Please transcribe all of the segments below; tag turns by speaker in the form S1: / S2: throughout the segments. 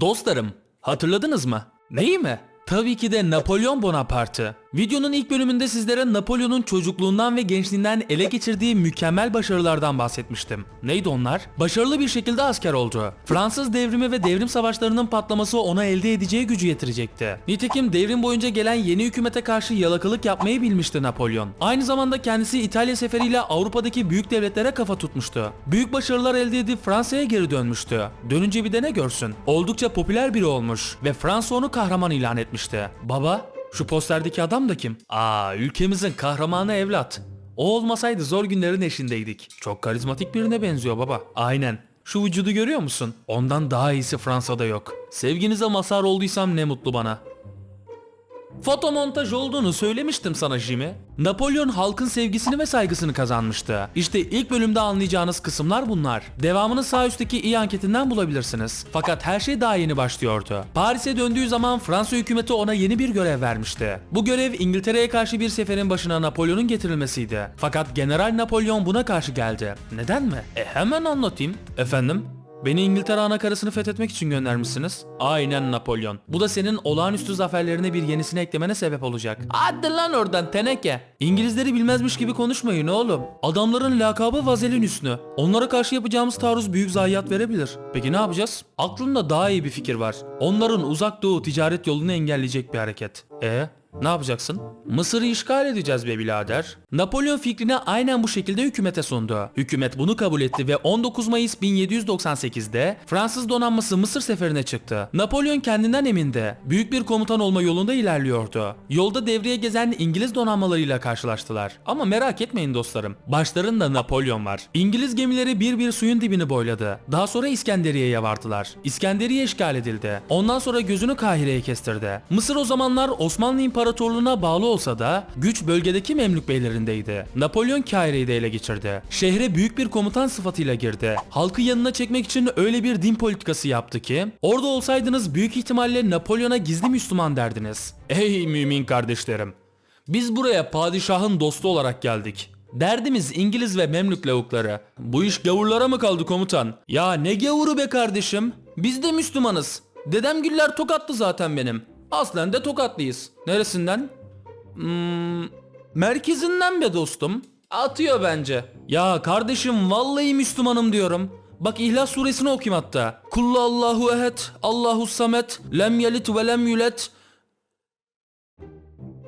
S1: Dostlarım, hatırladınız mı? Neyi mi? Tabii ki de Napolyon Bonaparte. Videonun ilk bölümünde sizlere Napolyon'un çocukluğundan ve gençliğinden ele geçirdiği mükemmel başarılardan bahsetmiştim. Neydi onlar? Başarılı bir şekilde asker oldu. Fransız devrimi ve devrim savaşlarının patlaması ona elde edeceği gücü yetirecekti. Nitekim devrim boyunca gelen yeni hükümete karşı yalakalık yapmayı bilmişti Napolyon. Aynı zamanda kendisi İtalya seferiyle Avrupa'daki büyük devletlere kafa tutmuştu. Büyük başarılar elde edip Fransa'ya geri dönmüştü. Dönünce bir de ne görsün? Oldukça popüler biri olmuş ve Fransa onu kahraman ilan etmişti. Baba, şu posterdeki adam da kim? Aa, ülkemizin kahramanı evlat. O olmasaydı zor günlerin eşindeydik. Çok karizmatik birine benziyor baba. Aynen. Şu vücudu görüyor musun? Ondan daha iyisi Fransa'da yok. Sevginize mazhar olduysam ne mutlu bana. Fotomontaj olduğunu söylemiştim sana Jimmy. Napolyon halkın sevgisini ve saygısını kazanmıştı. İşte ilk bölümde anlayacağınız kısımlar bunlar. Devamını sağ üstteki iyi anketinden bulabilirsiniz. Fakat her şey daha yeni başlıyordu. Paris'e döndüğü zaman Fransa hükümeti ona yeni bir görev vermişti. Bu görev İngiltere'ye karşı bir seferin başına Napolyon'un getirilmesiydi. Fakat General Napolyon buna karşı geldi. Neden mi? E hemen anlatayım. Efendim? Beni İngiltere anakarasını fethetmek için göndermişsiniz. Aynen Napolyon. Bu da senin olağanüstü zaferlerine bir yenisini eklemene sebep olacak. Hadi lan oradan teneke. İngilizleri bilmezmiş gibi konuşmayın oğlum. Adamların lakabı vazelin üstünü. Onlara karşı yapacağımız taarruz büyük zayiat verebilir. Peki ne yapacağız? Aklımda daha iyi bir fikir var. Onların uzak doğu ticaret yolunu engelleyecek bir hareket. E ne yapacaksın? Mısır'ı işgal edeceğiz be birader. Napolyon fikrini aynen bu şekilde hükümete sundu. Hükümet bunu kabul etti ve 19 Mayıs 1798'de Fransız donanması Mısır seferine çıktı. Napolyon kendinden emindi. Büyük bir komutan olma yolunda ilerliyordu. Yolda devreye gezen İngiliz donanmalarıyla karşılaştılar. Ama merak etmeyin dostlarım. Başlarında Napolyon var. İngiliz gemileri bir bir suyun dibini boyladı. Daha sonra İskenderiye'ye vardılar. İskenderiye işgal edildi. Ondan sonra gözünü Kahire'ye kestirdi. Mısır o zamanlar Osmanlı İmparatorluğu'na bağlı olsa da güç bölgedeki Memlük beylerindeydi. Napolyon Kahire'yi de ele geçirdi. Şehre büyük bir komutan sıfatıyla girdi. Halkı yanına çekmek için öyle bir din politikası yaptı ki orada olsaydınız büyük ihtimalle Napolyon'a gizli Müslüman derdiniz. Ey mümin kardeşlerim! Biz buraya padişahın dostu olarak geldik. Derdimiz İngiliz ve Memlük lavukları. Bu iş gavurlara mı kaldı komutan? Ya ne gavuru be kardeşim? Biz de Müslümanız. Dedem Güller Tokatlı zaten benim. Aslen de Tokatlıyız. Neresinden? Hmm, merkezinden be dostum. Atıyor bence. Ya kardeşim vallahi Müslümanım diyorum. Bak İhlas suresini okuyayım hatta. Kullu Allahu ehed, Allahu samet, lem yelit ve lem yulet,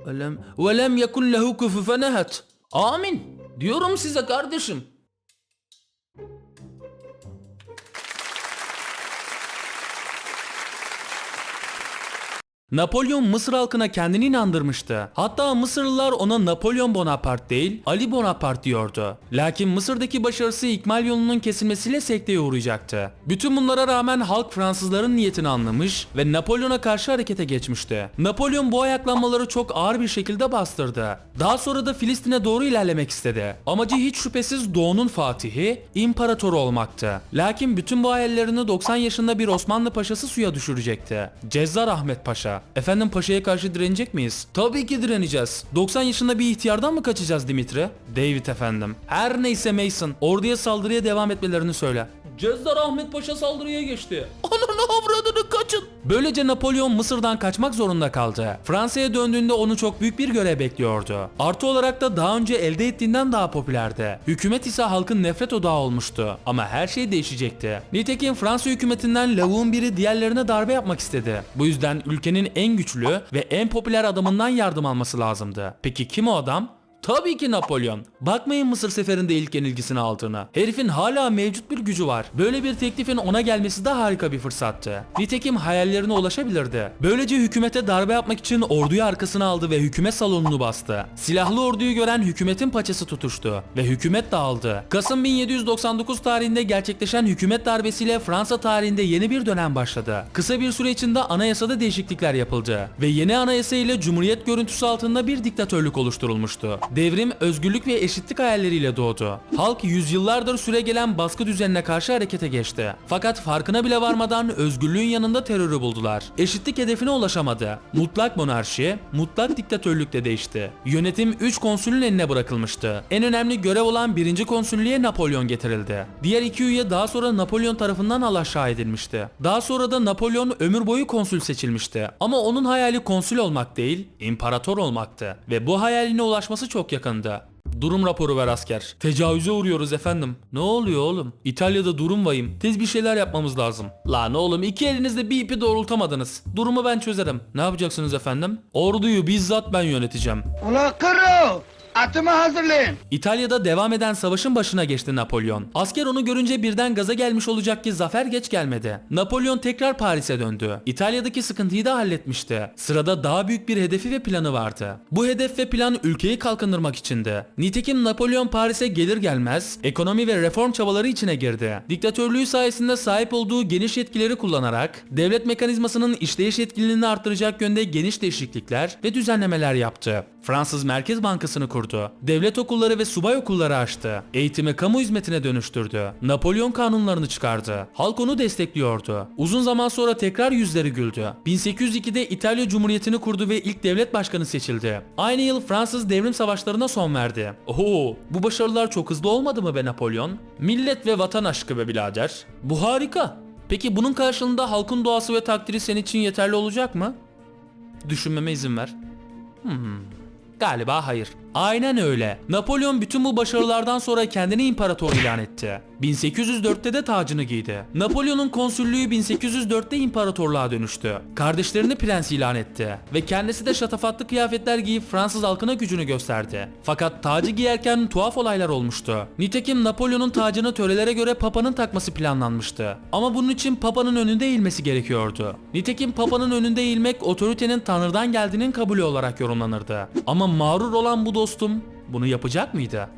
S1: ve lem, ve yekun lehu kufufen ehed. Amin. Diyorum size kardeşim. Napolyon Mısır halkına kendini inandırmıştı. Hatta Mısırlılar ona Napolyon Bonaparte değil Ali Bonaparte diyordu. Lakin Mısır'daki başarısı ikmal yolunun kesilmesiyle sekteye uğrayacaktı. Bütün bunlara rağmen halk Fransızların niyetini anlamış ve Napolyon'a karşı harekete geçmişti. Napolyon bu ayaklanmaları çok ağır bir şekilde bastırdı. Daha sonra da Filistin'e doğru ilerlemek istedi. Amacı hiç şüphesiz Doğu'nun fatihi, imparatoru olmaktı. Lakin bütün bu hayallerini 90 yaşında bir Osmanlı paşası suya düşürecekti. Cezzar Ahmet Paşa. Efendim paşaya karşı direnecek miyiz? Tabii ki direneceğiz. 90 yaşında bir ihtiyardan mı kaçacağız Dimitri? David efendim. Her neyse Mason, orduya saldırıya devam etmelerini söyle. Cezzar Ahmet Paşa saldırıya geçti. Ananı avradını kaçın. Böylece Napolyon Mısır'dan kaçmak zorunda kaldı. Fransa'ya döndüğünde onu çok büyük bir görev bekliyordu. Artı olarak da daha önce elde ettiğinden daha popülerdi. Hükümet ise halkın nefret odağı olmuştu. Ama her şey değişecekti. Nitekim Fransa hükümetinden lavuğun biri diğerlerine darbe yapmak istedi. Bu yüzden ülkenin en güçlü ve en popüler adamından yardım alması lazımdı. Peki kim o adam? Tabii ki Napolyon. Bakmayın Mısır seferinde ilk yenilgisini aldığına. Herifin hala mevcut bir gücü var. Böyle bir teklifin ona gelmesi de harika bir fırsattı. Nitekim hayallerine ulaşabilirdi. Böylece hükümete darbe yapmak için orduyu arkasına aldı ve hükümet salonunu bastı. Silahlı orduyu gören hükümetin paçası tutuştu ve hükümet dağıldı. Kasım 1799 tarihinde gerçekleşen hükümet darbesiyle Fransa tarihinde yeni bir dönem başladı. Kısa bir süre içinde anayasada değişiklikler yapıldı ve yeni anayasa ile cumhuriyet görüntüsü altında bir diktatörlük oluşturulmuştu. Devrim, özgürlük ve eşitlik hayalleriyle doğdu. Halk yüzyıllardır süre gelen baskı düzenine karşı harekete geçti. Fakat farkına bile varmadan özgürlüğün yanında terörü buldular. Eşitlik hedefine ulaşamadı. Mutlak monarşi, mutlak diktatörlükle değişti. Yönetim 3 konsülün eline bırakılmıştı. En önemli görev olan 1. konsüllüğe Napolyon getirildi. Diğer iki üye daha sonra Napolyon tarafından alaşağı edilmişti. Daha sonra da Napolyon ömür boyu konsül seçilmişti. Ama onun hayali konsül olmak değil, imparator olmaktı. Ve bu hayaline ulaşması çok yakındı. Durum raporu ver asker. Tecavüze uğruyoruz efendim. Ne oluyor oğlum? İtalya'da durum vahim. Tez bir şeyler yapmamız lazım. Lan oğlum iki elinizle bir ipi doğrultamadınız. Durumu ben çözerim. Ne yapacaksınız efendim? Orduyu bizzat ben yöneteceğim.
S2: Ula kırı! Atımı hazırlayın.
S1: İtalya'da devam eden savaşın başına geçti Napolyon. Asker onu görünce birden gaza gelmiş olacak ki zafer geç gelmedi. Napolyon tekrar Paris'e döndü. İtalya'daki sıkıntıyı da halletmişti. Sırada daha büyük bir hedefi ve planı vardı. Bu hedef ve plan ülkeyi kalkındırmak içindi. Nitekim Napolyon Paris'e gelir gelmez ekonomi ve reform çabaları içine girdi. Diktatörlüğü sayesinde sahip olduğu geniş yetkileri kullanarak devlet mekanizmasının işleyiş etkinliğini arttıracak yönde geniş değişiklikler ve düzenlemeler yaptı. Fransız Merkez Bankası'nı kurdu. Devlet okulları ve subay okulları açtı. Eğitimi kamu hizmetine dönüştürdü. Napolyon kanunlarını çıkardı. Halk onu destekliyordu. Uzun zaman sonra tekrar yüzleri güldü. 1802'de İtalya Cumhuriyeti'ni kurdu ve ilk devlet başkanı seçildi. Aynı yıl Fransız devrim savaşlarına son verdi. Oho, bu başarılar çok hızlı olmadı mı be Napolyon? Millet ve vatan aşkı be birader. Bu harika. Peki bunun karşılığında halkın doğası ve takdiri senin için yeterli olacak mı? Düşünmeme izin ver. Galiba hayır. Aynen öyle. Napolyon bütün bu başarılardan sonra kendini imparator ilan etti. 1804'te de tacını giydi. Napolyon'un konsüllüğü 1804'te imparatorluğa dönüştü. Kardeşlerini prens ilan etti ve kendisi de şatafatlı kıyafetler giyip Fransız halkına gücünü gösterdi. Fakat tacı giyerken tuhaf olaylar olmuştu. Nitekim Napolyon'un tacını törelere göre papanın takması planlanmıştı. Ama bunun için papanın önünde eğilmesi gerekiyordu. Nitekim papanın önünde eğilmek otoritenin tanrıdan geldiğinin kabulü olarak yorumlanırdı. Ama mağrur olan bu dostum bunu yapacak mıydı?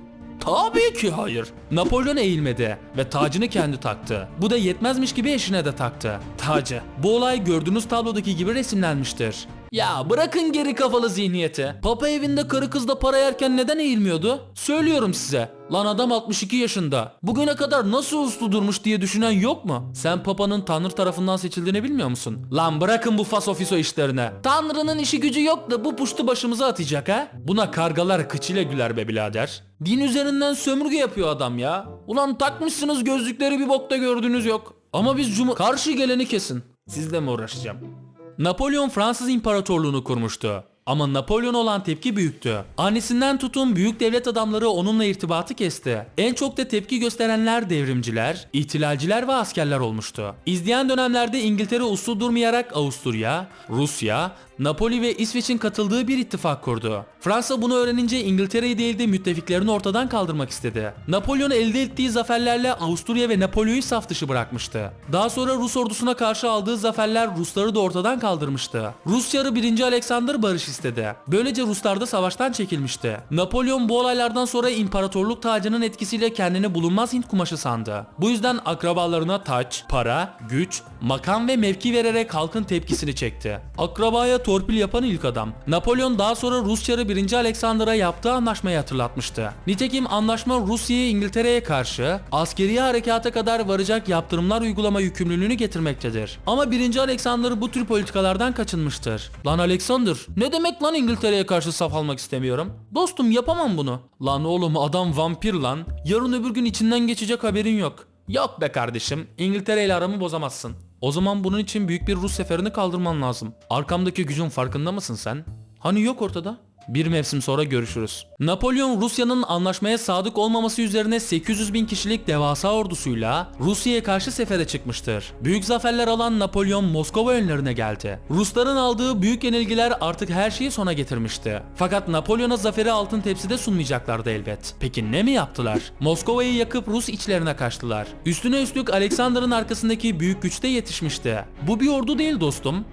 S1: Tabii ki hayır. Napolyon eğilmedi ve tacını kendi taktı. Bu da yetmezmiş gibi eşine de taktı. Tacı. Bu olay gördüğünüz tablodaki gibi resimlenmiştir. Ya bırakın geri kafalı zihniyeti. Papa evinde karı kızla para yerken neden eğilmiyordu? Söylüyorum size. Lan adam 62 yaşında. Bugüne kadar nasıl uslu durmuş diye düşünen yok mu? Sen Papa'nın Tanrı tarafından seçildiğini bilmiyor musun? Lan bırakın bu fas ofiso işlerine. Tanrı'nın işi gücü yok da bu puştu başımıza atacak ha? Buna kargalar kıçıyla güler be birader. Din üzerinden sömürge yapıyor adam ya. Ulan takmışsınız gözlükleri bir bokta gördüğünüz yok. Ama biz cuma... Karşı geleni kesin. Sizle mi uğraşacağım? Napolyon Fransız İmparatorluğunu kurmuştu. Ama Napolyon olan tepki büyüktü. Annesinden tutun büyük devlet adamları onunla irtibatı kesti. En çok da tepki gösterenler devrimciler, ihtilalciler ve askerler olmuştu. İzleyen dönemlerde İngiltere uslu durmayarak Avusturya, Rusya, Napoli ve İsveç'in katıldığı bir ittifak kurdu. Fransa bunu öğrenince İngiltere'yi değil de müttefiklerini ortadan kaldırmak istedi. Napolyon elde ettiği zaferlerle Avusturya ve Napolyon'u saf dışı bırakmıştı. Daha sonra Rus ordusuna karşı aldığı zaferler Rusları da ortadan kaldırmıştı. Rus yarı 1. Alexander barış istedi. Böylece Ruslar da savaştan çekilmişti. Napolyon bu olaylardan sonra imparatorluk tacının etkisiyle kendini bulunmaz Hint kumaşı sandı. Bu yüzden akrabalarına taç, para, güç, makam ve mevki vererek halkın tepkisini çekti. Akrabaya torpil yapan ilk adam. Napolyon daha sonra Rus çarı 1. Alexander'a yaptığı anlaşmayı hatırlatmıştı. Nitekim anlaşma Rusya'yı İngiltere'ye karşı askeri harekata kadar varacak yaptırımlar uygulama yükümlülüğünü getirmektedir. Ama 1. Alexander bu tür politikalardan kaçınmıştır. Lan Alexander ne demek lan İngiltere'ye karşı saf almak istemiyorum? Dostum yapamam bunu. Lan oğlum adam vampir lan. Yarın öbür gün içinden geçecek haberin yok. Yok be kardeşim. İngiltere ile aramı bozamazsın. O zaman bunun için büyük bir Rus seferini kaldırman lazım. Arkamdaki gücün farkında mısın sen? Hani yok ortada? Bir mevsim sonra görüşürüz. Napolyon Rusya'nın anlaşmaya sadık olmaması üzerine 800 bin kişilik devasa ordusuyla Rusya'ya karşı sefere çıkmıştır. Büyük zaferler alan Napolyon Moskova önlerine geldi. Rusların aldığı büyük yenilgiler artık her şeyi sona getirmişti. Fakat Napolyon'a zaferi altın tepside sunmayacaklardı elbet. Peki ne mi yaptılar? Moskova'yı yakıp Rus içlerine kaçtılar. Üstüne üstlük Alexander'ın arkasındaki büyük güç de yetişmişti. Bu bir ordu değil dostum.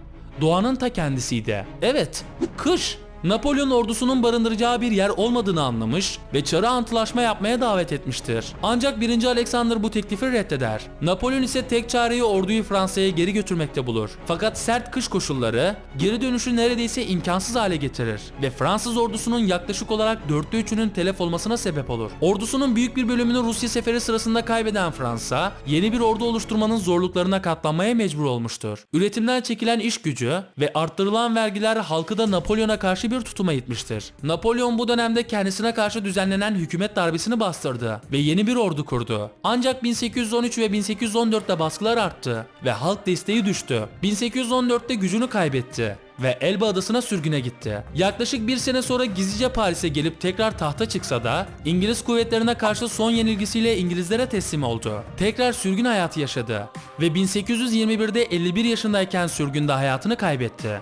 S1: Doğanın ta kendisiydi. Evet, kış. Napolyon ordusunun barındıracağı bir yer olmadığını anlamış ve Çar'ı antlaşma yapmaya davet etmiştir. Ancak 1. Alexander bu teklifi reddeder. Napolyon ise tek çareyi orduyu Fransa'ya geri götürmekte bulur. Fakat sert kış koşulları geri dönüşü neredeyse imkansız hale getirir ve Fransız ordusunun yaklaşık olarak dörtte üçünün telef olmasına sebep olur. Ordusunun büyük bir bölümünü Rusya seferi sırasında kaybeden Fransa, yeni bir ordu oluşturmanın zorluklarına katlanmaya mecbur olmuştur. Üretimden çekilen iş gücü ve arttırılan vergiler halkı da Napolyon'a karşı bir tutuma itmiştir. Napolyon bu dönemde kendisine karşı düzenlenen hükümet darbesini bastırdı ve yeni bir ordu kurdu. Ancak 1813 ve 1814'te baskılar arttı ve halk desteği düştü. 1814'te gücünü kaybetti ve Elba adasına sürgüne gitti. Yaklaşık bir sene sonra gizlice Paris'e gelip tekrar tahta çıksa da İngiliz kuvvetlerine karşı son yenilgisiyle İngilizlere teslim oldu. Tekrar sürgün hayatı yaşadı ve 1821'de 51 yaşındayken sürgünde hayatını kaybetti.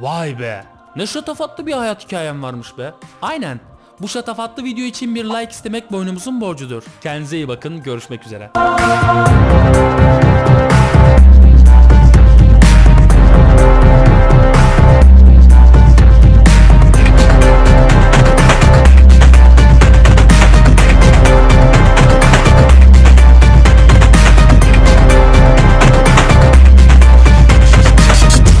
S1: Vay be! Ne şatafatlı bir hayat hikayem varmış be. Aynen. Bu şatafatlı video için bir like istemek boynumuzun borcudur. Kendinize iyi bakın. Görüşmek üzere.